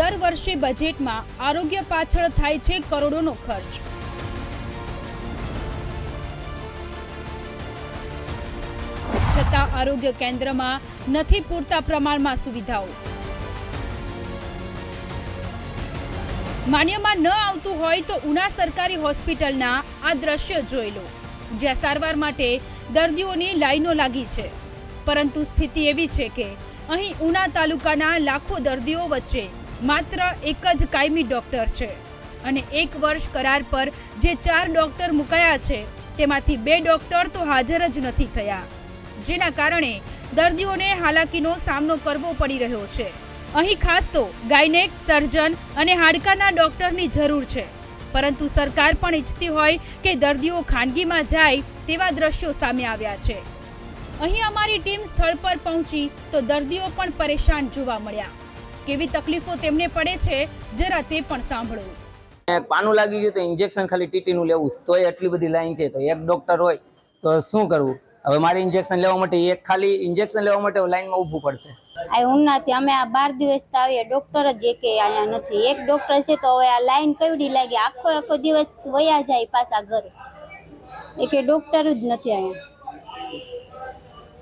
દર વર્ષે બજેટમાં આરોગ્ય પાછળ થાય છે કરોડોનો ખર્ચ. છતાં આરોગ્ય કેન્દ્રમાં નથી પૂરતા પ્રમાણમાં સુવિધાઓ. માન્યમાં ન આવતું હોય તો ઉના સરકારી હોસ્પિટલના આ દ્રશ્ય જોઈ લો. જ્યાં સારવાર માટે દર્દીઓની લાઈનો લાગી છે. પરંતુ સ્થિતિ એવી છે કે અહીં ઉના તાલુકાના લાખો દર્દીઓ વચ્ચે માત્ર એક જ કાયમી ડોક્ટર છે અને એક વર્ષ કરાર પર જે ચાર ડોક્ટર મુકાયા છે, તેમાંથી બે ડોક્ટર તો હાજર જ નથી થયા. જેના કારણે દર્દીઓને હાલાકીનો સામનો કરવો પડી રહ્યો છે. અહીં ખાસ તો ગાયનેક, સર્જન અને હાડકાના ડોક્ટરની જરૂર છે. પરંતુ સરકાર પણ ઈચ્છતી હોય કે દર્દીઓ ખાનગીમાં જાય તેવા દ્રશ્યો સામે આવ્યા છે. અહીં અમારી ટીમ સ્થળ પર પહોંચી તો દર્દીઓ પણ પરેશાન જોવા મળ્યા. કેવી તકલીફો તેમને પડે છે જરા તે પણ સાંભળો. પાનું લાગી ગયું તો ઇન્જેક્શન ખાલી ટીટીનું લેવું તોય એટલી બધી લાઈન છે. તો એક ડોક્ટર હોય તો શું કરવું? હવે મારે ઇન્જેક્શન લેવા માટે એક ખાલી ઇન્જેક્શન લેવા માટે લાઈનમાં ઊભું પડશે. આ ઉનાથી અમે આ બાર દિવસ આવીએ. ડોક્ટર જ એક અહીંયા નથી. એક ડોક્ટર છે તો હવે આ લાઈન કેવડી લાગી? આખો આખો દિવસ વયા જાય પાછા ઘરે. એક ડોક્ટર જ નથી અહીંયા સરકારી હોસ્પિટલ સિવાય બીજા અન્ય જગ્યાએ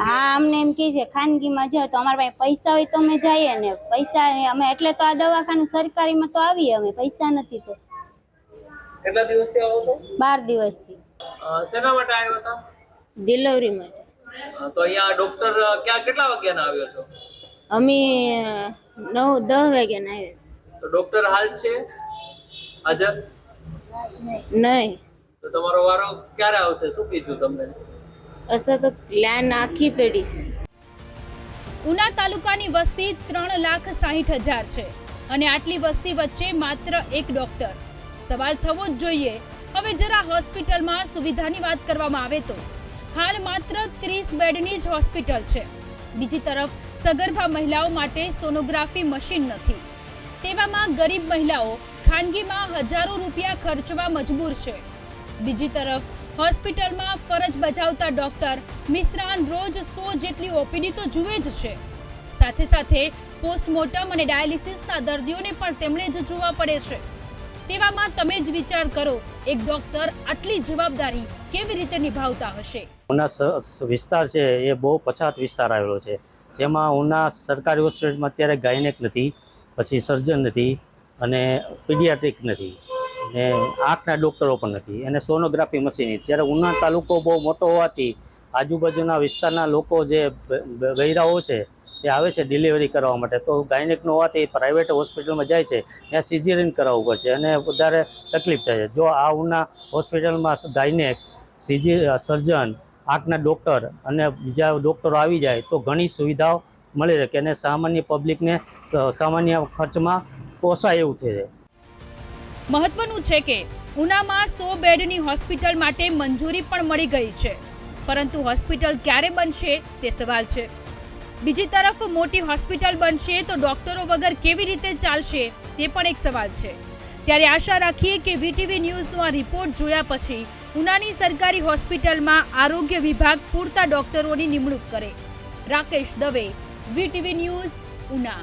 હા અમને એમ કે છે ખાનગીમાં જાઓ તો અમારા પાસે પૈસા હોય તો અમે જઈએ ને પૈસા અમે એટલે તો આ દવાખાનું સરકારીમાં તો આવીએ અમે પૈસા નથી તો. કેટલા દિવસથી આવો છો? બાર દિવસથી. શેના માટે આવ્યો હતા? ડિલિવરી માટે. તો અહીંયા ડોક્ટર ક્યાં કેટલા વાગ્યાના આવ્યો છો? અમે નવ દસ વાગ્યાના આવ્યા તો ડોક્ટર હાલ છે? હાજર? નહીં. તો તમારો વારો ક્યારે આવશે? શું કીધું તમને? અસર તો પ્લાન આખી પેઢી. ઉના તાલુકાની વસ્તી ત્રણ લાખ સાહીઠ હજાર છે અને આટલી વસ્તી વચ્ચે માત્ર એક ડોક્ટર. સવાલ થવો જ જોઈએ. હવે જરા હોસ્પિટલમાં સુવિધાની વાત કરવામાં આવે તો. હાલ માત્ર ત્રીસ બેડની જ હોસ્પિટલ છે. બીજી તરફ, સગર્ભા મહિલાઓ માટે સોનોગ્રાફી મશીન નથી. તેવામાં ગરીબ મહિલાઓ ખાનગીમાં હજારો રૂપિયા ખર્ચવા મજબૂર છે. બીજી તરફ હોસ્પિટલમાં ફરજ બજાવતા ડોક્ટર મિશ્રાન રોજ સો જેટલી ઓપીડી તો જુએ જ છે. સાથે સાથે પોસ્ટમોર્ટમ અને ડાયાલિસિસના દર્દીઓને પણ તેમણે જ જોવા પડે છે. તેવામાં તમે જ વિચાર કરો, એક ડોક્ટર આટલી જવાબદારી કેવી રીતે નિભાવતા હશે? ઉના વિસ્તાર છે, એ બહુ પછાત વિસ્તાર આવેલો છે. તેમાં ઉના સરકારી હોસ્પિટલમાં અત્યારે ગાયનેક નથી, પછી સર્જન નથી અને પીડિયાટ્રિક નથી. અને આંખના ડૉક્ટરો પણ નથી. અને સોનોગ્રાફી મશીન જ્યારે ઉના તાલુકો બહુ મોટો હોવાથી આજુબાજુના વિસ્તારના લોકો જે ગૈરાઓ છે, એ આવે છે ડિલિવરી કરવા માટે. તો ગાયનેકનો હોવાથી પ્રાઇવેટ હોસ્પિટલમાં જાય છે, ત્યાં સિઝેરિયન કરાવવું પડશે અને વધારે તકલીફ થાય છે. જો આ ઉના હોસ્પિટલમાં ગાયનેક સીજી સર્જન, આંખના ડૉક્ટર અને બીજા ડૉક્ટરો આવી જાય, તો ઘણી સુવિધાઓ મળી રહે અને સામાન્ય પબ્લિકને સામાન્ય ખર્ચમાં પોસાય એવું થઈ મહત્વનું છે કે ઉનામાં સો બેડની હોસ્પિટલ માટે મંજૂરી પણ મળી ગઈ છે. પરંતુ હોસ્પિટલ ક્યારે બનશે તે સવાલ છે. બીજી તરફ મોટી હોસ્પિટલ બનશે તો ડોક્ટરો વગર કેવી રીતે ચાલશે તે પણ એક સવાલ છે. ત્યારે આશા રાખીએ કે વીટીવી ન્યૂઝનો આ રિપોર્ટ જોયા પછી ઉનાની સરકારી હોસ્પિટલમાં આરોગ્ય વિભાગ પૂરતા ડોક્ટરોની નિમણૂક કરે. Rakesh Dave, VTV news, Una.